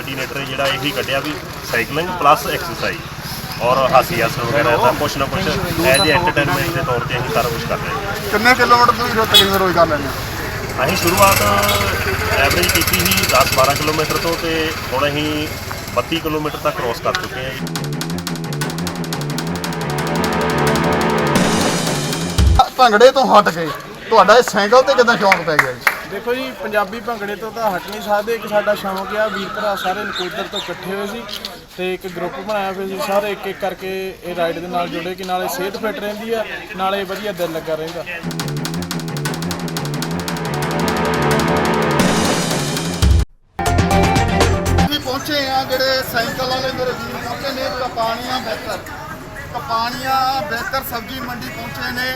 Alternator ਜਿਹੜਾ ਇਹੀ ਕੱਢਿਆ ਵੀ ਸਾਈਕਲਿੰਗ ਪਲੱਸ ਐਕਸਰਸਾਈਜ਼। ਔਰ ਹਾਸੀ ਹਾਸ ਵਗੈਰਾ ਦਾ ਕੁਛ ਨਾ ਕੁਛ ਐਜ਼ ਐਂਟਰਟੇਨਮੈਂਟ ਦੇ ਤੌਰ ਤੇ ਅਸੀਂ ਸਾਰਾ ਕੁਝ ਕਰ ਰਹੇ ਹਾਂ। ਕਿੰਨੇ ਕਿਲੋਮੀਟਰ ਤੁਸੀਂ ਰੋ- ਤਕਰੀਬਨ ਰੋਜ਼ ਕਰ ਲੈਂਦੇ ਹੋ? ਅਸੀਂ ਸ਼ੁਰੂਆਤ ਐਵਰੇਜ ਕੀਤੀ ਸੀ 10-12 ਕਿਲੋਮੀਟਰ ਤੋਂ ਤੇ ਹੁਣ ਅਸੀਂ 32 ਕਿਲੋਮੀਟਰ ਤੱਕ ਕ੍ਰੋਸ ਕਰ ਚੁੱਕੇ ਹਾਂ ਜੀ। ਭੰਗੜੇ ਤੋਂ ਹਟ ਕੇ ਤੁਹਾਡਾ ਇਹ ਸਾਈਕਲ ਤੇ ਕਿਦਾਂ ਸ਼ੌਂਕ ਪੈ ਗਿਆ ਜੀ? ਦੇਖੋ ਜੀ, ਪੰਜਾਬੀ ਭੰਗੜੇ ਤੋਂ ਤਾਂ ਹਟ ਨਹੀਂ ਸਕਦੇ। ਇੱਕ ਸਾਡਾ ਸ਼ੌਂਕ ਆ, ਵੀਰ ਭਰਾ ਸਾਰੇ ਨਕੋਦਰ ਤੋਂ ਇਕੱਠੇ ਹੋਏ ਸੀ ਤੇ ਇੱਕ ਗਰੁੱਪ ਬਣਾਇਆ ਫਿਰ ਸੀ। ਸਾਰੇ ਇੱਕ ਇੱਕ ਕਰਕੇ ਇਹ ਰਾਈਡ ਦੇ ਨਾਲ ਜੁੜੇ ਕਿ ਨਾਲੇ ਸਿਹਤ ਫਿੱਟ ਰਹਿੰਦੀ ਆ, ਨਾਲੇ ਵਧੀਆ ਦਿਲ ਲੱਗਾ ਰਹਿੰਦਾ। ਅਸੀਂ ਪਹੁੰਚੇ ਆ ਜਿਹੜੇ ਸਾਈਕਲ ਵਾਲੇ ਮੇਰੇ ਵੀਰ ਪਹੁੰਚੇ ਨੇ ਕਪਾਣੀਆਂ ਬੇਕਰ ਕਪਾਣੀਆਂ ਬਿਹਤਰ ਸਬਜ਼ੀ ਮੰਡੀ ਪਹੁੰਚੇ ਨੇ।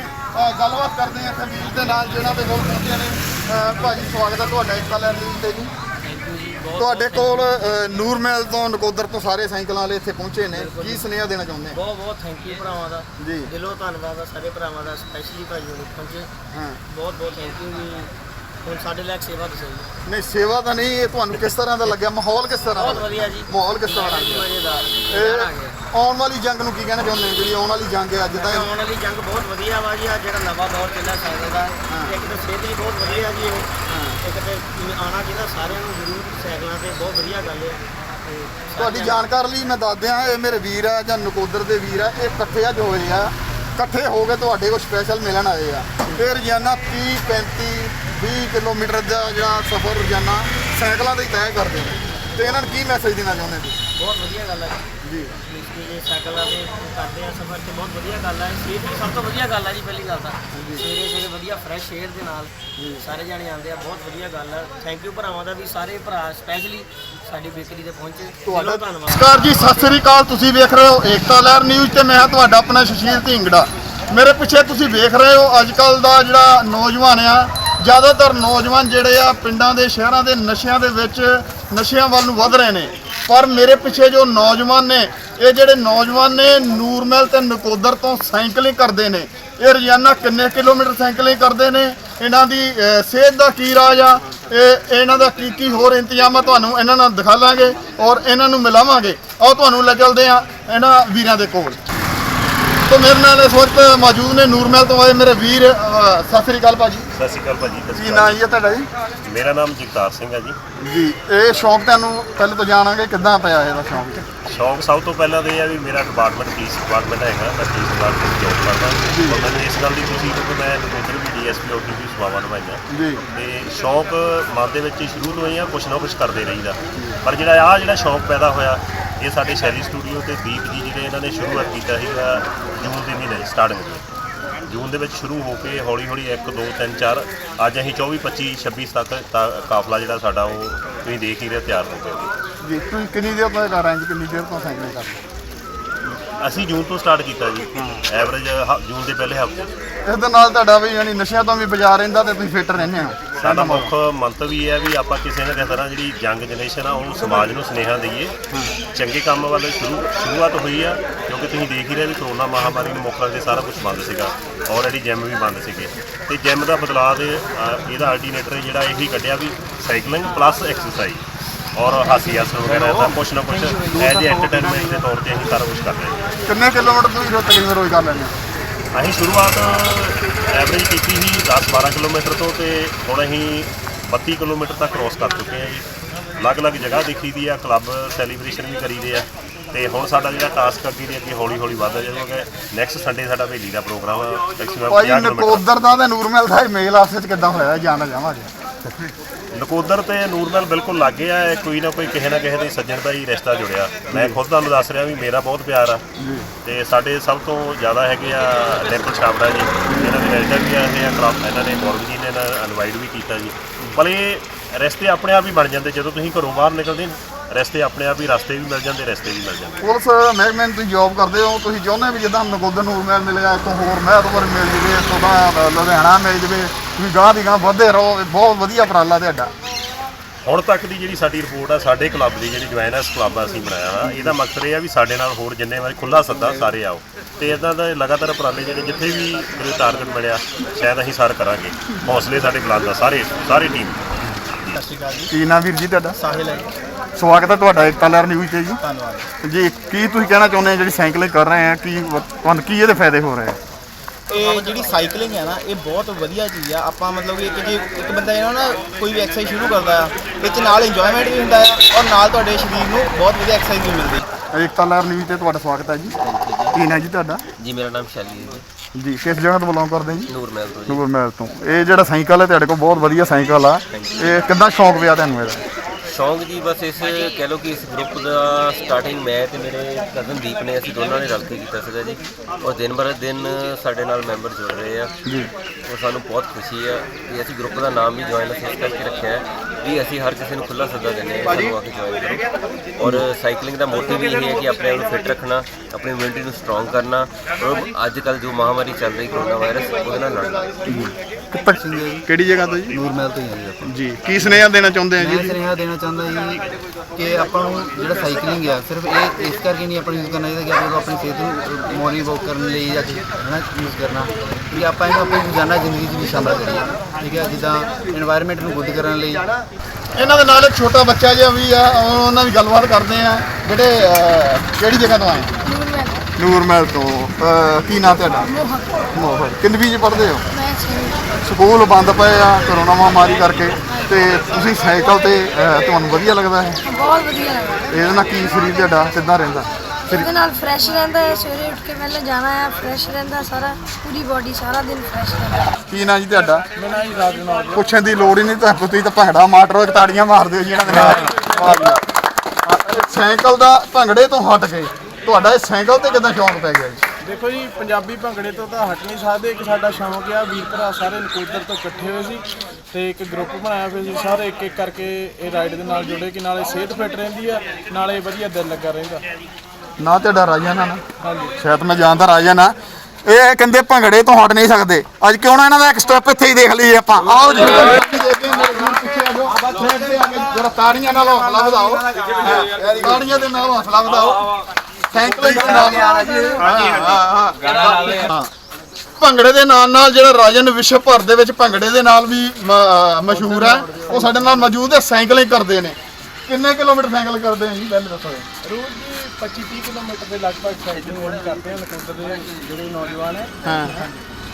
ਗੱਲਬਾਤ ਕਰਦੇ ਆ ਇੱਥੇ ਵੀਰ ਦੇ ਨਾਲ ਜਿਹੜਾ ਦੇ ਕੋਲ ਪਹੁੰਚੇ ਨੇ। ਭਾਜੀ ਸਵਾਗਤ ਹੈ ਤੁਹਾਡਾ ਇੱਕ ਲੈਣ ਲਈ। ਤੇ ਜੀ ਤੁਹਾਡੇ ਕੋਲ ਨੂਰ ਮਹਿਲ ਤੋਂ ਨਕੋਦਰ ਤੋਂ ਸਾਰੇ ਸਾਈਕਲਾਂ ਵਾਲੇ ਇੱਥੇ ਪਹੁੰਚੇ ਨੇ। ਕੀ ਸੁਨੇਹਾ ਦੇਣਾ ਚਾਹੁੰਦੇ ਆ ਬਹੁਤ ਬਹੁਤ ਥੈਂਕ ਯੂ ਭਰਾਵਾਂ ਦਾ। ਜੀ। ਦਿਲੋਂ ਧੰਨਵਾਦ ਆ ਸਾਰੇ ਭਰਾਵਾਂ ਦਾ ਸਪੈਸ਼ਲੀ ਭਾਈ ਨੂੰ ਪਹੁੰਚੇ। ਹਾਂ। ਬਹੁਤ ਬਹੁਤ ਥੈਂਕ ਯੂ ਜੀ ਹੁਣ ਸਾਡੇ ਲਈ ਸੇਵਾ ਦੱਸੋ ਜੀ। ਨਹੀਂ ਸੇਵਾ ਤਾਂ ਨਹੀਂ ਇਹ ਤੁਹਾਨੂੰ ਕਿਸ ਤਰ੍ਹਾਂ ਦਾ ਲੱਗਿਆ? ਮਾਹੌਲ ਕਿਸ ਤਰ੍ਹਾਂ ਬਹੁਤ ਦਾ ਵਧੀਆ ਜੀ। ਮਾਹੌਲ ਕਿਸ ਤਰ੍ਹਾਂ ਦਾ ਬਹੁਤ ਮਜ਼ੇਦਾਰ। ਇਹ ਆਉਣ ਵਾਲੀ ਜੰਗ ਨੂੰ ਕੀ ਕਹਿਣਾ ਚਾਹੁੰਦੇ ਹੋ ਜਿਹੜੀ ਆਉਣ ਵਾਲੀ ਜੰਗ ਹੈ ਅੱਜ ਤਾਂ ਆਉਣ ਵਾਲੀ ਜੰਗ ਬਹੁਤ ਵਧੀਆ ਵਾ ਜੀ ਆ ਜਿਹੜਾ ਨਵਾਂ ਦੌਰ ਚੱਲਿਆ ਸਾਈਕਲ ਦਾ ਇੱਕ ਤਾਂ ਸਿਹਤ ਲਈ ਬਹੁਤ ਵਧੀਆ ਜੀ ਇਹ ਇੱਕ ਤੇ ਆਣਾ ਜਿਹਦਾ ਸਾਰਿਆਂ ਨੂੰ ਜ਼ਰੂਰ ਸਾਈਕਲਾਂ ਤੇ ਬਹੁਤ ਵਧੀਆ ਗੱਲ ਹੈ ਤੁਹਾਡੀ ਜਾਣਕਾਰੀ ਲਈ ਮੈਂ ਦੱਸ ਦਿਆਂ ਇਹ ਮੇਰੇ ਵੀਰ ਆ ਜਾਂ ਨਕੋਦਰ ਦੇ ਵੀਰ ਆ ਇਹ ਇਕੱਠੇ ਅੱਜ ਹੋਏ ਆ। ਇਕੱਠੇ ਹੋ ਕੇ ਤੁਹਾਡੇ ਕੋਲ ਸਪੈਸ਼ਲ ਮਿਲਣ ਆਏ ਆ। ਇਹ ਰੋਜ਼ਾਨਾ 30 35 20 ਕਿਲੋਮੀਟਰ ਦਾ ਜਿਹੜਾ ਸਫ਼ਰ ਰੋਜ਼ਾਨਾ ਸਾਈਕਲਾਂ ਤੇ ਹੀ ਤੈਅ ਕਰਦੇ ਨੇ। ਤੇ ਇਹਨਾਂ ਨੂੰ ਕੀ ਮੈਸੇਜ ਦੇਣਾ ਚਾਹੁੰਦੇ ਤੁਸੀਂ? ਬਹੁਤ ਵਧੀਆ ਗੱਲ ਹੈ ਜੀ। ਜੀ ਜੇ ਸਾਈਕਲਾਂ ਤੇ ਕਰਦੇ ਆ ਸਫ਼ਰ ਤੇ ਬਹੁਤ ਵਧੀਆ ਗੱਲ ਹੈ ਸਿਹਤ ਲਈ ਸਭ ਤੋਂ ਵਧੀਆ ਗੱਲ ਹੈ ਜੀ ਪਹਿਲੀ ਗੱਲ ਤਾਂ। ਸਵੇਰੇ ਸਵੇਰੇ ਵਧੀਆ ਫਰੈਸ਼ ਏਅਰ ਦੇ ਨਾਲ ਸਾਰੇ ਜਾਣੇ ਆਉਂਦੇ ਆ ਬਹੁਤ ਵਧੀਆ ਗੱਲ ਹੈ ਥੈਂਕ ਯੂ ਭਰਾਵਾਂ ਦਾ ਵੀ ਸਾਰੇ ਭਰਾ ਸਪੈਸ਼ਲੀ ਸਾਡੀ ਬੇਕਰੀ ਤੇ ਪਹੁੰਚੇ। ਤੁਹਾਡਾ ਦਿਲੋਂ ਧੰਨਵਾਦ। ਨਮਸਕਾਰ ਜੀ ਸਤਿ ਸ੍ਰੀ ਅਕਾਲ। ਤੁਸੀਂ ਵੇਖ ਰਹੇ ਹੋ ਏਕਤਾ ਲਹਿਰ ਨਿਊਜ਼ ਤੇ ਮੈਂ ਤੁਹਾਡਾ ਆਪਣਾ ਸੁਸ਼ੀਲ ਢਿੰਗੜਾ। ਮੇਰੇ ਪਿੱਛੇ ਤੁਸੀਂ ਵੇਖ ਰਹੇ ਹੋ ਅੱਜ ਕੱਲ ਦਾ ਜਿਹੜਾ ਨੌਜਵਾਨ ਆ ਜ਼ਿਆਦਾਤਰ ਨੌਜਵਾਨ ਜਿਹੜੇ ਆ ਪਿੰਡਾਂ ਦੇ ਸ਼ਹਿਰਾਂ ਦੇ ਨਸ਼ਿਆਂ ਦੇ ਵਿੱਚ ਨਸ਼ਿਆਂ ਵੱਲ ਨੂੰ ਵੱਧ ਰਹੇ ਨੇ। ਪਰ ਮੇਰੇ ਪਿੱਛੇ ਜੋ ਨੌਜਵਾਨ ਨੇ, ਇਹ ਜਿਹੜੇ ਨੌਜਵਾਨ ਨੇ ਨੂਰਮਹਿਲ ਤੇ ਨਕੋਦਰ ਤੋਂ ਸਾਈਕਲਿੰਗ ਕਰਦੇ ਨੇ, ਇਹ ਰੋਜ਼ਾਨਾ ਕਿੰਨੇ ਕਿਲੋਮੀਟਰ ਸਾਈਕਲਿੰਗ ਕਰਦੇ ਨੇ? ਇਹਨਾਂ ਦੀ ਸਿਹਤ ਦਾ ਕੀ ਰਾਜ ਆ? ਇਹ, ਇਹਨਾਂ ਦਾ ਕੀ ਕੀ ਹੋਰ ਇੰਤਜ਼ਾਮ ਆ? ਤੁਹਾਨੂੰ ਇਹਨਾਂ ਨਾਲ ਦਿਖਾ ਲਾਂਗੇ ਔਰ ਇਹਨਾਂ ਨੂੰ ਮਿਲਾਵਾਂਗੇ। ਆਓ, ਤੁਹਾਨੂੰ ਲੈ ਚੱਲਦੇ ਆ ਇਹਨਾਂ ਵੀਰਾਂ ਦੇ ਕੋਲ। ਤੋਂ ਮੇਰੇ ਨਾਲ ਇਸ ਵਕਤ ਮੌਜੂਦ ਨੇ ਨੂਰਮਹਿਲ ਤੋਂ ਆਏ ਮੇਰੇ ਵੀਰ ਅਹ, ਸਤਿ ਸ੍ਰੀ ਅਕਾਲ ਭਾਜੀ। ਸਤਿ ਸ਼੍ਰੀ ਅਕਾਲ ਭਾਜੀ ਸਤਿ ਕੀ ਸ਼੍ਰੀ ਨਾਂ ਜੀ ਹੈ ਤੁਹਾਡਾ ਜੀ? ਮੇਰਾ ਨਾਮ ਜਗਤਾਰ ਸਿੰਘ ਹੈ ਜੀ। ਜੀ ਇਹ ਸ਼ੌਂਕ ਤੁਹਾਨੂੰ ਪਹਿਲੇ ਤੋਂ ਜਾਣਾਂਗੇ ਕਿੱਦਾਂ ਪਿਆ ਇਹਦਾ ਸ਼ੌਂਕ? ਸ਼ੌਂਕ ਸਭ ਤੋਂ ਪਹਿਲਾਂ ਤਾਂ ਇਹ ਆ ਵੀ ਮੇਰਾ ਡਿਪਾਰਟਮੈਂਟ ਪੀਸ ਡਿਪਾਰਟਮੈਂਟ ਹੈਗਾ ਮੈਂ ਪੀਸ ਡਿਪਾਰਟਮੈਂਟ ਜੋਬ ਕਰਦਾ। ਔਰ ਮੈਨੂੰ ਇਸ ਗੱਲ ਦੀ ਖੁਸ਼ੀ ਕਿਉਂਕਿ ਮੈਂ ਨਕੋਦਰ ਵੀ ਡੀਐਸਪੀ ਓਟੀਪੀ ਸੇਵਾਵਾਂ ਨਿਭਾਈਆਂ। ਜੀ। ਤੇ ਸ਼ੌਂਕ ਮਨ ਦੇ ਵਿੱਚ ਹੀ ਸ਼ੁਰੂ ਤੋਂ ਹੀ ਆ ਕੁਛ ਨਾ ਕੁਛ ਕਰਦੇ ਰਹੀਦਾ। ਪਰ ਜਿਹੜਾ ਆ ਜਿਹੜਾ ਸ਼ੌਂਕ ਪੈਦਾ ਹੋਇਆ ਇਹ ਸਾਡੇ ਸ਼ੈਲੀ ਸਟੂਡੀਓ ਤੇ ਦੀਪ ਜੀ ਜਿਹੜੇ ਇਹਨਾਂ ਨੇ ਸ਼ੁਰੂਆਤ ਕੀਤਾ ਸੀਗਾ ਜੂਨ ਦੇ ਮਹੀਨੇ ਸਟਾਰਟਿੰਗ ਵਿੱਚ ਜੂਨ ਦੇ ਵਿੱਚ ਸ਼ੁਰੂ ਹੋ ਕੇ ਹੌਲੀ ਹੌਲੀ 1 2 3 4 ਅੱਜ ਅਸੀਂ 24 25 26 ਤੱਕ ਤਾਂ ਕਾਫਲਾ ਜਿਹੜਾ ਸਾਡਾ ਉਹ ਤੁਸੀਂ ਦੇਖ ਹੀ ਰਹੇ ਤਿਆਰ ਹੋ ਗਿਆ ਜੀ ਤੁਸੀਂ ਕਿੰਨੀ ਦੇਰ ਤੋਂ ਇਹ ਕਰ ਰਹੇ ਜੀ ਕਿੰਨੀ ਦੇਰ ਤੋਂ ਸਾਈਕਲਿੰਗ ਕਰ ਰਹੇ ਅਸੀਂ ਜੂਨ ਤੋਂ ਸਟਾਰਟ ਕੀਤਾ ਜੀ। ਐਵਰੇਜ ਜੂਨ ਦੇ ਪਹਿਲੇ ਹਫ਼ਤੇ। ਇਹਦੇ ਨਾਲ ਤੁਹਾਡਾ ਵੀ ਯਾਨੀ ਨਸ਼ਿਆਂ ਤੋਂ ਵੀ ਬਚਾ ਰਹਿੰਦਾ ਤੇ ਤੁਸੀਂ ਫਿੱਟ ਰਹਿੰਦੇ ਹੋ। ਸਾਡਾ ਮੁੱਖ ਮੰਤਵ ਇਹ ਹੈ ਵੀ ਆਪਾਂ ਕਿਸੇ ਨਾ ਕਿਸੇ ਤਰ੍ਹਾਂ ਜਿਹੜੀ ਯੰਗ ਜਨਰੇਸ਼ਨ ਆ, ਉਹਨੂੰ ਸਮਾਜ ਨੂੰ ਸੁਨੇਹਾ ਦਈਏ। ਚੰਗੇ ਕੰਮ ਵੱਲ ਸ਼ੁਰੂ, ਸ਼ੁਰੂਆਤ ਹੋਈ ਆ, ਕਿਉਂਕਿ ਤੁਸੀਂ ਦੇਖ ਹੀ ਰਹੇ ਵੀ ਕਰੋਨਾ ਮਹਾਮਾਰੀ ਨੂੰ ਮੁੱਖ ਰੱਖਦੇ ਸਾਰਾ ਕੁਝ ਬੰਦ ਸੀਗਾ। ਆਲਰੇਡੀ ਜਿਮ ਵੀ ਬੰਦ ਸੀਗੇ। ਤੇ ਜਿਮ ਦਾ ਬਦਲਾਅ ਦੇ ਇਹਦਾ ਅਲਟਰਨੇਟਰ ਜਿਹੜਾ ਇਹੀ ਕੱਢਿਆ ਵੀ ਸਾਈਕਲਿੰਗ ਪਲੱਸ ਐਕਸਰਸਾਈਜ਼ ਔਰ ਹਾਸੀ ਹਾਸ ਵਗੈਰਾ ਤਾਂ ਕੁਛ ਨਾ ਕੁਛ ਐਜ਼ ਐਂਟਰਟੇਨਮੈਂਟ ਦੇ ਤੌਰ ਤੇ ਅਸੀਂ ਸਾਰਾ ਕੁਝ ਕਰ ਰਹੇ ਹਾਂ। ਕਿੰਨੇ ਕਿਲੋਮੀਟਰ ਤੁਸੀਂ ਤਕਰੀਬਨ ਰੋਜ਼ ਕਰ ਲੈਂਦੇ ਹੋ? ਅਸੀਂ ਸ਼ੁਰੂਆਤ ਐਵਰੇਜ ਕੀਤੀ ਸੀ 10-12 ਕਿਲੋਮੀਟਰ ਤੋਂ ਤੇ ਹੁਣ ਅਸੀਂ 32 ਕਿਲੋਮੀਟਰ ਤੱਕ ਕ੍ਰੋਸ ਕਰ ਚੁੱਕੇ ਹਾਂ ਜੀ। ਅਲੱਗ-ਅਲੱਗ ਜਗ੍ਹਾ ਦੇਖੀ ਦੀ ਆ ਕਲੱਬ ਸੈਲੀਬ੍ਰੇਸ਼ਨ ਵੀ ਕਰੀਦੇ ਆ ਤੇ ਹੁਣ ਸਾਡਾ ਜਿਹੜਾ ਟਾਸਕ ਅੱਗੇ ਦੀ ਅੱਗੇ ਹੌਲੀ-ਹੌਲੀ ਵੱਧਦਾ ਜਾਊਗਾ। ਨੈਕਸਟ ਸੰਡੇ ਸਾਡਾ ਹਵੇਲੀ ਦਾ ਪ੍ਰੋਗਰਾਮ ਆ ਮੈਕਸਿਮਮ ਭਾਈ 50 ਕਿਲੋਮੀਟਰ। ਨਕੋਦਰ ਦਾ ਤੇ ਨੂਰਮਹਿਲ ਦਾ ਮੇਲ ਆਪਸ ਵਿੱਚ ਕਿੱਦਾਂ ਹੋਇਆ ਜਾਣਨਾ ਚਾਹਾਂਗੇ ਨਕੋਦਰ ਤੇ ਨੂਰਮਹਿਲ ਬਿਲਕੁਲ ਲਾਗੇ ਆ, ਇਹ ਕੋਈ ਨਾ ਕੋਈ ਕਿਸੇ ਨਾ ਕਿਸੇ ਦੇ ਸੱਜਣ ਦਾ ਹੀ ਰਿਸ਼ਤਾ ਜੁੜਿਆ। ਮੈਂ ਖੁਦ ਤੁਹਾਨੂੰ ਦੱਸ ਰਿਹਾ ਵੀ ਮੇਰਾ ਬਹੁਤ ਪਿਆਰ ਆ ਤੇ ਸਾਡੇ ਸਭ ਤੋਂ ਜ਼ਿਆਦਾ ਹੈਗੇ ਆ ਡੈਂਪਲ ਛਾਬੜਾ ਜੀ, ਇਹਨਾਂ ਦੇ ਵੈਲਡਰ ਵੀ ਆਏ ਆ ਕਰਾਫਟ ਇਹਨਾਂ ਨੇ ਗੌਰਵ ਜੀ ਨੇ ਇਹਨਾਂ ਇਨਵਾਈਟ ਵੀ ਕੀਤਾ ਜੀ। ਪਰ ਇਹ ਰਸਤੇ ਆਪਣੇ ਆਪ ਹੀ ਬਣ ਜਾਂਦੇ, ਜਦੋਂ ਤੁਸੀਂ ਘਰੋਂ ਬਾਹਰ ਨਿਕਲਦੇ ਰਸਤੇ ਆਪਣੇ ਆਪ ਹੀ ਰਸਤੇ ਵੀ ਮਿਲ ਜਾਂਦੇ, ਰਸਤੇ ਵੀ ਮਿਲ ਜਾਂਦੇ। ਪੁਲਿਸ, ਮਹਿਕਮੇ ਨੂੰ ਤੁਸੀਂ ਜੌਬ ਕਰਦੇ ਹੋ, ਤੁਸੀਂ ਚਾਹੁੰਦੇ ਵੀ ਜਿੱਦਾਂ ਨਕੋਦਰ ਨੂਰਮਹਿਲ ਮਿਲ ਗਿਆ, ਇੱਥੋਂ ਹੋਰ ਮਹਿਤਵਰ ਮਿਲ ਜਵੇ, ਇੱਥੋਂ ਦਾ ਲੁਧਿਆਣਾ ਮਿਲ ਜਵੇ ਤੁਸੀਂ ਗਾਂ ਦੀ ਗਾਂ ਵਧਦੇ ਰਹੋ ਇਹ ਬਹੁਤ ਵਧੀਆ ਉਪਰਾਲਾ ਤੁਹਾਡਾ। ਹੁਣ ਤੱਕ ਦੀ ਜਿਹੜੀ ਸਾਡੀ ਰਿਪੋਰਟ ਆ ਸਾਡੇ ਕਲੱਬ ਦੀ ਜਿਹੜੀ ਜੁਆਇਨਰਸ ਕਲੱਬ ਆ ਅਸੀਂ ਬਣਾਇਆ ਵਾ। ਇਹਦਾ ਮਕਸਦ ਇਹ ਆ ਵੀ ਸਾਡੇ ਨਾਲ ਹੋਰ ਜਿੰਨੇ ਵਾਰੀ ਖੁੱਲਾ ਸੱਦਾ ਸਾਰੇ ਆਓ। ਤੇ ਇਦਾਂ ਦਾ ਲਗਾਤਾਰ ਉਪਰਾਲੇ ਜਿਹੜੇ ਜਿੱਥੇ ਵੀ ਕੋਈ ਟਾਰਗੇਟ ਮਿਲਿਆ ਸ਼ਾਇਦ ਅਸੀਂ ਸਰ ਕਰਾਂਗੇ। ਹੌਸਲੇ ਸਾਡੇ ਬੁਲੰਦ ਆ ਸਾਰੇ ਸਾਰੇ ਟੀਮ ਸਤਿ ਸ਼੍ਰੀ ਅਕਾਲ ਜੀ। ਕੀ ਨਾਮ ਵੀਰ ਜੀ ਤੁਹਾਡਾ? ਸਾਹਿਲ ਹੈ ਸਵਾਗਤ ਹੈ ਤੁਹਾਡਾ ਏਕਤਾ ਲਹਿਰ ਨਿਊਜ਼ ਤੇ ਜੀ। ਧੰਨਵਾਦ। ਜੀ ਕੀ ਤੁਸੀਂ ਕਹਿਣਾ ਚਾਹੁੰਦੇ ਆ ਜਿਹੜੀ ਸਾਈਕਲਿੰਗ ਕਰ ਰਹੇ ਆ? ਕੀ ਤੁਹਾਨੂੰ ਕੀ ਇਹਦੇ ਫਾਇਦੇ ਹੋ ਰਹੇ ਆ? ਇਹ ਜਿਹੜੀ ਸਾਈਕਲਿੰਗ ਹੈ ਨਾ ਇਹ ਬਹੁਤ ਵਧੀਆ ਚੀਜ਼ ਆ। ਆਪਾਂ ਮਤਲਬ ਕਿ ਇੱਕ ਜੇ ਇੱਕ ਬੰਦਾ ਇਹਨਾਂ ਨਾ ਕੋਈ ਵੀ ਐਕਸਰਸਾਈਜ਼ ਸ਼ੁਰੂ ਕਰਦਾ ਆ ਇਹ 'ਚ ਨਾਲ ਇੰਜੋਇਮੈਂਟ ਵੀ ਹੁੰਦਾ ਆ ਔਰ ਨਾਲ ਤੁਹਾਡੇ ਸਰੀਰ ਨੂੰ ਬਹੁਤ ਵਧੀਆ ਐਕਸਰਸਾਈਜ਼ ਵੀ ਮਿਲਦੀ। ਏਕਤਾ ਲਹਿਰ ਨਿਊਜ਼ ਤੇ ਤੁਹਾਡਾ ਸਵਾਗਤ ਹੈ ਜੀ। ਕੀ ਨਾਂ ਜੀ ਤੁਹਾਡਾ? ਜੀ ਮੇਰਾ ਨਾਮ ਸ਼ੈਲੀ ਹੈ ਜੀ। ਜੀ ਕਿਸ ਜਗ੍ਹਾ ਤੋਂ ਬਿਲੋਂਗ ਕਰਦੇ ਜੀ? ਨੂਰ ਮਹਿਲ ਤੋਂ ਜੀ। ਨੂਰ ਮਹਿਲ ਤੋਂ। ਇਹ ਜਿਹੜਾ ਸਾਈਕਲ ਹੈ ਤੁਹਾਡੇ ਕੋਲ ਬਹੁਤ ਵਧੀਆ ਸਾਈਕਲ ਆ। ਇਹ ਕਿੱਦਾਂ ਸ਼ੌਂਕ ਪਿਆ ਤੁਹਾਨੂੰ ਇਹਦਾ? ਸ਼ੌਂਕ ਜੀ ਬਸ ਇਸ ਕਹਿ ਲਓ ਕਿ ਇਸ ਗਰੁੱਪ ਦਾ ਸਟਾਰਟਿੰਗ ਮੈਂ ਤੇ ਮੇਰੇ ਕਜ਼ਨ ਦੀਪ ਨੇ ਅਸੀਂ ਦੋਨਾਂ ਨੇ ਰਲ ਕੇ ਕੀਤਾ ਸੀਗਾ ਜੀ। ਔਰ ਦਿਨ ਬਰ ਦਿਨ ਸਾਡੇ ਨਾਲ ਮੈਂਬਰ ਜੁੜ ਰਹੇ ਆ। ਜੀ। ਉਹ ਸਾਨੂੰ ਬਹੁਤ ਖੁਸ਼ੀ ਆ ਕਿ ਅਸੀਂ ਗਰੁੱਪ ਦਾ ਨਾਮ ਵੀ ਜੁਆਇਨ ਅਸੀਂ ਇਸ ਕਰਕੇ ਰੱਖਿਆ ਹੈ। ਵੀ ਅਸੀਂ ਹਰ ਕਿਸੇ ਨੂੰ ਖੁੱਲਾ ਸੱਦਾ ਦਿੰਦੇ ਹਾਂ ਸਾਨੂੰ ਆ ਕੇ ਜੁਆਇਨ ਕਰੋ। ਔਰ ਸਾਈਕਲਿੰਗ ਦਾ ਮੋਟਿਵ ਇਹ ਹੈ ਕਿ ਆਪਣੇ ਆਪ ਨੂੰ ਫਿੱਟ ਰੱਖਣਾ ਆਪਣੀ ਇਮਿਊਨਿਟੀ ਨੂੰ ਸਟਰੋਂਗ ਕਰਨਾ ਔਰ ਅੱਜ ਕੱਲ ਜੋ ਮਹਾਮਾਰੀ ਚੱਲ ਰਹੀ ਕਰੋਨਾ ਵਾਇਰਸ ਉਹਦੇ ਨਾਲ ਲੜਨਾ। ਕਿਹੜੀ ਜਗ੍ਹਾ ਤੋਂ ਜੀ? ਨੂਰ ਮਹਿਲ ਤੋਂ ਹੀ ਜੀ ਆਪਾਂ। ਜੀ। ਕੀ ਸੁਨੇਹਾ ਦੇਣਾ ਚਾਹੁੰਦੇ ਆ ਜੀ? ਸੁਨੇਹਾ ਦੇਣਾ ਚਾਹੁੰਦਾ ਜੀ ਕਿ ਆਪਾਂ ਨੂੰ ਜਿਹੜਾ ਸਾਈਕਲਿੰਗ ਆ ਸਿਰਫ ਇਹ ਇਸ ਕਰਕੇ ਨਹੀਂ ਆਪਾਂ ਯੂਜ਼ ਕਰਨਾ ਚਾਹੀਦਾ ਕਿ ਆਪਾਂ ਨੂੰ ਆਪਣੀ ਸਿਹਤ ਨੂੰ ਮੋਰਨਿੰਗ ਵਾਕ ਕਰਨ ਲਈ ਜਾਂ ਹਨਾ ਯੂਜ਼ ਕਰਨਾ। ਕਿ ਆਪਾਂ ਇਹਨੂੰ ਆਪਣੀ ਰੋਜ਼ਾਨਾ ਜ਼ਿੰਦਗੀ 'ਚ ਵੀ ਸ਼ਾਮਲ ਕਰੀਏ। ਠੀਕ ਹੈ ਜਿੱਦਾਂ এনवायरमेंट ਨੂੰ ਗੁੱਡ ਕਰਨ ਲਈ। ਇਹਨਾਂ ਦੇ ਨਾਲ ਛੋਟਾ ਬੱਚਾ ਜਿਹਾ ਵੀ ਆ ਉਹਨਾਂ ਵੀ ਗੱਲਬਾਤ ਕਰਦੇ ਆ। ਜਿਹੜੇ ਕਿਹੜੀ ਜਗ੍ਹਾ ਤੋਂ ਆਏ ਨੂਰਮਹਿਲ ਤੋਂ। ਕੀ ਨਾਮ ਤੁਹਾਡਾ? ਮੋਹਨ। ਕਿੰਨਵੀਂ ਚ ਪੜ੍ਹਦੇ ਹੋ? ਸਕੂਲ ਬੰਦ ਪਏ ਆ ਕਰੋਨਾ ਮਹਾਮਾਰੀ ਕਰਕੇ। ਤੇ ਤੁਸੀਂ ਸਾਈਕਲ ਤੇ ਅਹ, ਤੁਹਾਨੂੰ ਵਧੀਆ ਲੱਗਦਾ ਹੈ ਬਹੁਤ ਵਧੀਆ ਲੱਗਦਾ। ਇਹਦੇ ਨਾਲ ਕੀ ਸਰੀਰ ਤੁਹਾਡਾ ਕਿੱਦਾਂ ਰਹਿੰਦਾ? ਇਹਦੇ ਨਾਲ ਫਰੈਸ਼ ਰਹਿੰਦਾ ਹੈ ਸਵੇਰੇ ਉੱਠ ਕੇ ਪਹਿਲਾਂ ਜਾਣਾ ਹੈ ਫਰੈਸ਼ ਰਹਿੰਦਾ ਸਾਰਾ ਪੂਰੀ ਬਾਡੀ ਸਾਰਾ ਦਿਨ ਫਰੈਸ਼ ਰਹਿੰਦਾ। ਕੀ ਨਾਂ ਜੀ ਤੁਹਾਡਾ? ਮੈਂ ਨਾ ਜੀ ਰਾਜੂ ਨਾਲ ਪੁੱਛਣ ਦੀ ਲੋੜ ਹੀ ਨਹੀਂ ਤਾਂ ਤੁਸੀਂ ਤਾਂ ਭੰਗੜਾ ਮਾਰੋ ਤਾੜੀਆਂ ਮਾਰਦੇ ਹੋ ਜੀ ਇਹਨਾਂ ਦੇ ਨਾਲ। ਮਾਰ। ਹਾਂ, ਸਾਈਕਲ ਦਾ ਭੰਗੜੇ ਤੋਂ ਹਟ ਕੇ ਤੁਹਾਡਾ ਇਹ ਸਾਈਕਲ ਤੇ ਕਿੱਦਾਂ ਸ਼ੌਂਕ ਪੈ ਗਿਆ ਜੀ? ਦੇਖੋ ਜੀ ਪੰਜਾਬੀ ਭੰਗੜੇ ਤੋਂ ਤਾਂ ਹਟ ਨਹੀਂ ਸਕਦੇ। ਇੱਕ ਸਾਡਾ ਸ਼ੌਂਕ ਆ ਵੀਰ ਭਰਾ ਸਾਰੇ ਨਕੋਦਰ ਤੋਂ ਇਕੱਠੇ ਹੋਏ ਸੀ। ਤੇ ਇੱਕ ਗਰੁੱਪ ਬਣਾਇਆ ਹੋਇਆ ਸੀ ਸਾਰੇ ਇੱਕ ਇੱਕ ਕਰਕੇ ਇਹ ਰਾਈਡ ਦੇ ਨਾਲ ਜੁੜੇ ਕਿ ਨਾਲੇ ਸਿਹਤ ਫਿੱਟ ਰਹਿੰਦੀ ਆ ਨਾਲੇ ਵਧੀਆ ਦਿਲ ਲੱਗਾ ਰਹਿੰਦਾ। ਨਾ ਤੁਹਾਡਾ ਰਾਜਾ ਨਾ ਨਾ। ਹਾਂਜੀ। ਸ਼ਾਇਦ ਮੈਂ ਜਾਣਦਾ ਰਾਜਾ ਨਾ। ਇਹ ਕਹਿੰਦੇ ਭੰਗੜੇ ਤੋਂ ਹਟ ਨਹੀਂ ਸਕਦੇ। ਅੱਜ ਕਿਉਂ ਨਾ ਇਹਨਾਂ ਦਾ ਇੱਕ ਸਟੈਪ ਇੱਥੇ ਹੀ ਦੇਖ ਲਈਏ ਆਪਾਂ। ਆਓ ਜੀ। ਜਰਾ ਤਾੜੀਆਂ ਨਾਲ ਹੌਸਲਾ ਵਧਾਓ। ਹਾਂ, ਤਾੜੀਆਂ ਦੇ ਨਾਲ ਹੌਸਲਾ ਵਧਾਓ। ਸਾਈਕਲ ਦੇ ਨਾਲ ਹਾਂ ਹਾਂ ਹਾਂ। ਭੰਗੜੇ ਦੇ ਨਾਲ ਨਾਲ ਜਿਹੜਾ ਰਾਜਨ ਵਿਸ਼ਵ ਭਰ ਦੇ ਵਿੱਚ ਭੰਗੜੇ ਦੇ ਨਾਲ ਵੀ ਮ- ਮਸ਼ਹੂਰ ਹੈ। ਉਹ ਸਾਡੇ ਨਾਲ ਮੌਜੂਦ ਹੈ ਸਾਈਕਲਿੰਗ ਕਰਦੇ ਨੇ। ਕਿੰਨੇ ਕਿਲੋਮੀਟਰ ਸਾਈਕਲ ਕਰਦੇ ਆ ਜੀ? ਪਹਿਲੇ ਦੱਸੋ। ਰੋਜ਼ ਦੀ 25 30 ਕਿਲੋਮੀਟਰ ਦੇ ਲਗਭਗ ਸਾਈਕਲਿੰਗ ਕਰਦੇ ਹਾਂ ਨਕੋਦਰ ਦੇ ਜਿਹੜੇ ਨੌਜਵਾਨ ਹੈ। ਹਾਂ।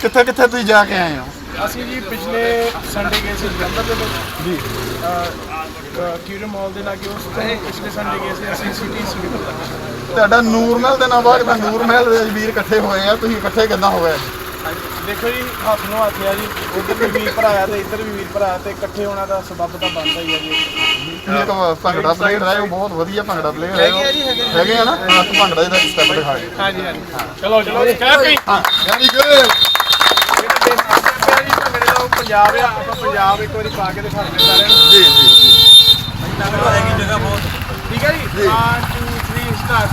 ਕਿੱਥੇ ਕਿੱਥੇ ਤੁਸੀਂ ਜਾ ਕੇ ਆਏ ਹੋ? ਅਸੀਂ ਜੀ ਪਿਛਲੇ ਸੰਡੇ ਗਏ ਸੀ ਜਲੰਧਰ ਦੇ ਵਿੱਚ। ਜੀ। ਕਿਊਰ ਮਾਲ ਦੇ ਲਾਗੇ ਉਸ ਤੋਂ ਪਿਛਲੇ ਸੰਡੇ ਗਏ ਸੀ ਅਸੀਂ ਸਿਟੀ ਸੀ। ਤੁਹਾਡਾ ਨੂਰ ਮਹਿਲ ਦੇ ਨਾਲ ਬਾਅਦ ਮੈਂ ਨੂਰ ਮਹਿਲ ਦੇ ਵੀਰ ਇਕੱਠੇ ਹੋਏ ਆ। ਤੁਸੀਂ ਇਕੱਠੇ ਕਿੱਦਾਂ ਹੋਏ? ਦੇਖੋ ਜੀ ਹੱਥ ਨੂੰ ਹੱਥ ਆ ਜੀ। ਉਧਰ ਵੀ ਵੀਰ ਭਰਾ ਆ ਤੇ ਇੱਧਰ ਵੀ ਵੀਰ ਭਰਾ ਆ ਤੇ ਇਕੱਠੇ ਹੋਣਾ ਦਾ ਸਬੱਬ ਤਾਂ ਬਣਦਾ ਹੀ ਆ ਜੀ। ਤੁਸੀਂ ਇੱਕ ਭੰਗੜਾ ਪਲੇਅਰ ਹੋ ਬਹੁਤ ਵਧੀਆ ਭੰਗੜਾ ਪਲੇਅਰ ਹੈ। ਹੈਗੇ ਆ ਨਾ? ਹਾਂ ਤਾਂ ਭੰਗੜਾ ਇਹਦਾ ਸਟੈਪ ਦਿਖਾ ਦਿਓ ਹਾਂਜੀ ਹਾਂਜੀ। ਚਲੋ ਚਲੋ ਕਹਿ ਹਾਂ ਵੈਰੀ ਗੁੱਡ ਜਿਹੜਾ ਦੇਸ਼ ਪਿਆ ਜੀ ਭੰਗੜੇ ਦਾ ਉਹ ਪੰਜਾਬ ਆ ਆਪਾਂ ਪੰਜਾਬ ਇੱਕ ਵਾਰੀ ਪਾ ਕੇ ਦਿਖਾਉਂਦੇ ਸਾਰਿਆਂ ਨੂੰ। ਜੀ ਜੀ ਜੀ। ਠੀਕ ਹੈ ਜੀ? 1 2 3 ਸਟਾਰਟ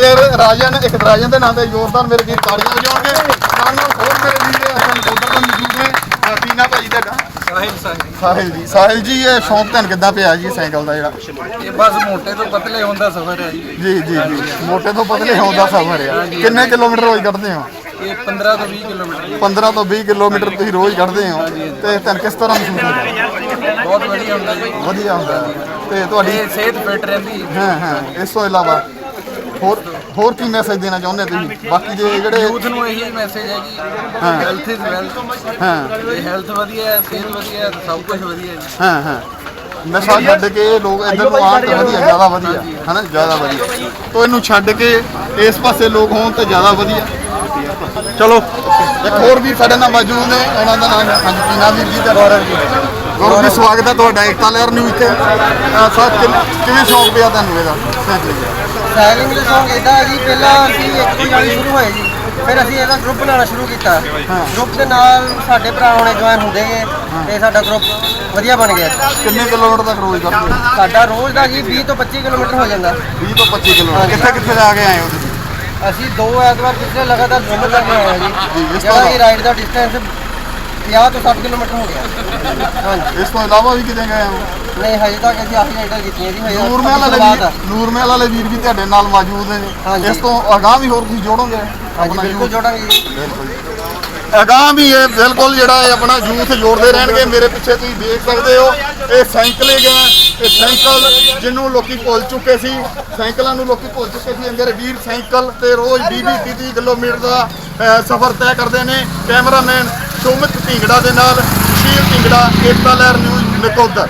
ਪਲੇਅਰ ਰਾਜਨ ਇੱਕ ਰਾਜਨ ਦੇ ਨਾਂ ਤੇ ਜ਼ੋਰਦਾਰ ਮੇਰੇ ਵੀਰ ਤਾੜੀਆਂ ਵਜਾਉਣਗੇ ਨਾਲ ਨਾਲ ਹੋਰ ਮੇਰੇ ਵੀਰ ਉਧਰ ਤੋਂ ਮੌਜੂਦ ਨੇ ਭਾਈ ਤੁਹਾਡਾ। ਸਾਹਿਲ ਸਾਹਿਲ। ਜੀ। ਸਾਹਿਲ ਜੀ ਇਹ ਸ਼ੌਂਕ ਤੁਹਾਨੂੰ ਕਿੱਦਾਂ ਪਿਆ ਜੀ ਸਾਈਕਲ ਦਾ ਜਿਹੜਾ? ਇਹ ਬਸ ਮੋਟੇ ਤੋਂ ਪਤਲੇ ਹੋਣ ਦਾ ਸਫ਼ਰ ਹੈ ਜੀ। ਜੀ ਜੀ ਮੋਟੇ ਤੋਂ ਪਤਲੇ ਹੋਣ ਦਾ ਸਫ਼ਰ ਆ ਕਿੰਨੇ ਕਿਲੋਮੀਟਰ ਰੋਜ਼ ਕੱਢਦੇ ਹੋ? ਇਹ 15 ਤੋਂ 20 ਕਿਲੋਮੀਟਰ 15 ਤੋਂ 20 ਕਿਲੋਮੀਟਰ ਤੁਸੀਂ ਰੋਜ਼ ਕੱਢਦੇ ਹੋ। ਤੇ ਤੁਹਾਨੂੰ ਕਿਸ ਤਰ੍ਹਾਂ ਮਹਿਸੂਸ ਹੁੰਦਾ? ਬਹੁਤ ਵਧੀਆ ਹੁੰਦਾ ਜੀ। ਵਧੀਆ ਹੁੰਦਾ। ਹੈ। ਤੇ ਤੁਹਾਡੀ ਸਿਹਤ ਫਿੱਟ ਰਹਿੰਦੀ। ਹਾਂ ਹਾਂ। ਇਸ ਤੋਂ ਇਲਾਵਾ ਹੋਰ ਹੋਰ ਕੀ ਮੈਸੇਜ ਦੇਣਾ ਚਾਹੁੰਦੇ ਤੁਸੀਂ? ਬਾਕੀ ਦੇ ਜਿਹੜੇ ਯੂਥ ਨੂੰ ਇਹੀ ਮੈਸੇਜ ਹੈ ਜੀ ਹੈਲਥ ਇਜ਼ ਵੈਲਥ ਹਾਂ। ਹੈਲਥ ਵਧੀਆ ਹੈ ਸਿਹਤ ਵਧੀਆ ਹੈ ਸਭ ਕੁਝ ਵਧੀਆ ਹੈ ਹਾਂ। ਹਾਂ ਨਸ਼ਾ ਛੱਡ ਕੇ ਲੋਕ ਇੱਧਰ ਨੂੰ ਆਉਣ ਤੇ ਵਧੀਆ ਜ਼ਿਆਦਾ ਵਧੀਆ ਹਨਾ? ਜ਼ਿਆਦਾ ਵਧੀਆ। ਤੋਂ ਇਹਨੂੰ ਛੱਡ ਕੇ ਇਸ ਪਾਸੇ ਲੋਕ ਹੋਣ ਤੇ ਜ਼ਿਆਦਾ ਵਧੀਆ। ਚਲੋ। ਇੱਕ ਹੋਰ ਵੀ ਸਾਡੇ ਨਾਲ ਮੌਜੂਦ ਨੇ ਉਹਨਾਂ ਦਾ ਨਾਮ ਹਾਂਜੀ ਕੀ ਵੀਰ ਜੀ ਦਾ ਗੌਰਵ ਜੀ? ਗੌਰਵ ਜੀ ਸਵਾਗਤ ਹੈ ਤੁਹਾਡਾ ਏਕਤਾ ਲਹਿਰ ਨਿਊਜ਼ ਤੇ। ਸਰ ਕਿਵੇਂ ਸ਼ੌਂਕ ਪਿਆ ਤੁਹਾਨੂੰ ਇਹਦਾ? ਸਾਈਕਲਿੰਗ ਦਾ ਦੇ ਸ਼ੌਂਕ ਇਦਾਂ ਹੈ ਜੀ ਪਹਿਲਾਂ ਅਸੀਂ ਇੱਕ ਤੋਂ ਜਾਣੀ ਸ਼ੁਰੂ ਹੋਏ ਜੀ ਫਿਰ ਅਸੀਂ ਇਹਦਾ ਗਰੁੱਪ ਬਣਾਉਣਾ ਸ਼ੁਰੂ ਕੀਤਾ। ਗਰੁੱਪ ਦੇ ਨਾਲ ਸਾਡੇ ਭਰਾ ਹੁਣੇ ਜੁਆਇਨ ਹੁੰਦੇ ਗਏ ਤੇ ਸਾਡਾ ਗਰੁੱਪ ਵਧੀਆ ਬਣ ਗਿਆ। ਕਿੰਨੇ ਕਿਲੋਮੀਟਰ ਤੱਕ ਰੋਜ਼ ਹੋ? ਸਾਡਾ ਰੋਜ਼ ਦਾ ਜੀ 20 ਤੋਂ 25 ਕਿਲੋਮੀਟਰ ਹੋ ਜਾਂਦਾ। 20 ਤੋਂ 25 ਕਿਲੋਮੀਟਰ ਕਿੱਥੇ ਕਿੱਥੇ ਜਾ ਕੇ ਆਏ ਹੋ ਤੁਸੀਂ? ਅਸੀਂ ਦੋ ਐਤਵਾਰ ਪਿਛਲੇ ਲਗਾਤਾਰ ਦੋਨੋਂ ਕਰਕੇ ਆਏ ਜੀ, ਜਿਹੜਾ ਕਿ ਰਾਈਡ ਦਾ ਡਿਸਟੈਂਸ 50 ਤੋਂ 60 ਕਿਲੋਮੀਟਰ ਹੋ ਗਿਆ। ਹਾਂਜੀ। ਇਸ ਤੋਂ ਇਲਾਵਾ ਵੀ ਕਿਤੇ ਗਏ ਹੋ? ਨਹੀਂ ਹਜੇ ਤੱਕ ਅਸੀਂ ਆਹੀ ਰਾਈਡਾਂ ਕੀਤੀਆਂ ਜੀ ਹਜੇ ਨੂਰ ਮਹਿਲ ਉਸ ਤੋਂ ਵਾਲੇ। ਵੀਰ ਨੂਰ ਮਹਿਲ ਵਾਲੇ ਵੀਰ ਵੀ ਤੁਹਾਡੇ ਨਾਲ ਮੌਜੂਦ ਨੇ। ਇਸ ਤੋਂ ਅਗਾਹ ਵੀ ਹੋਰ ਤੁਸੀਂ ਜੋੜੋਗੇ? ਹਾਂਜੀ ਆਪਣਾ ਬਿਲਕੁਲ? ਜੋੜਾਂਗੇ ਜੀ। ਬਿਲਕੁਲ ਅਗਾਂਹ ਵੀ ਇਹ ਬਿਲਕੁਲ ਜਿਹੜਾ ਇਹ ਆਪਣਾ ਯੂਥ ਜੋੜਦੇ ਰਹਿਣਗੇ। ਮੇਰੇ ਪਿੱਛੇ ਤੁਸੀਂ ਦੇਖ ਸਕਦੇ ਹੋ ਇਹ ਸਾਈਕਲਿੰਗ ਹੈ ਇਹ ਸਾਈਕਲ ਜਿਹਨੂੰ ਲੋਕੀ ਭੁੱਲ ਚੁੱਕੇ ਸੀ। ਸਾਈਕਲਾਂ ਨੂੰ ਲੋਕੀ ਭੁੱਲ ਚੁੱਕੇ ਸੀ ਮੇਰੇ ਵੀਰ ਸਾਈਕਲ ਤੇ ਰੋਜ਼ 20 20 30 ਕਿਲੋਮੀਟਰ ਦਾ ਸਫ਼ਰ ਤੈਅ ਕਰਦੇ ਨੇ। ਕੈਮਰਾਮੈਨ ਸੁਮਿਤ ਢਿੰਗੜਾ ਦੇ ਨਾਲ ਸੁਸ਼ੀਲ ਢਿੰਗੜਾ ਏਕਤਾ ਲਹਿਰ ਨਿਊਜ਼ ਨਕੋਦਰ।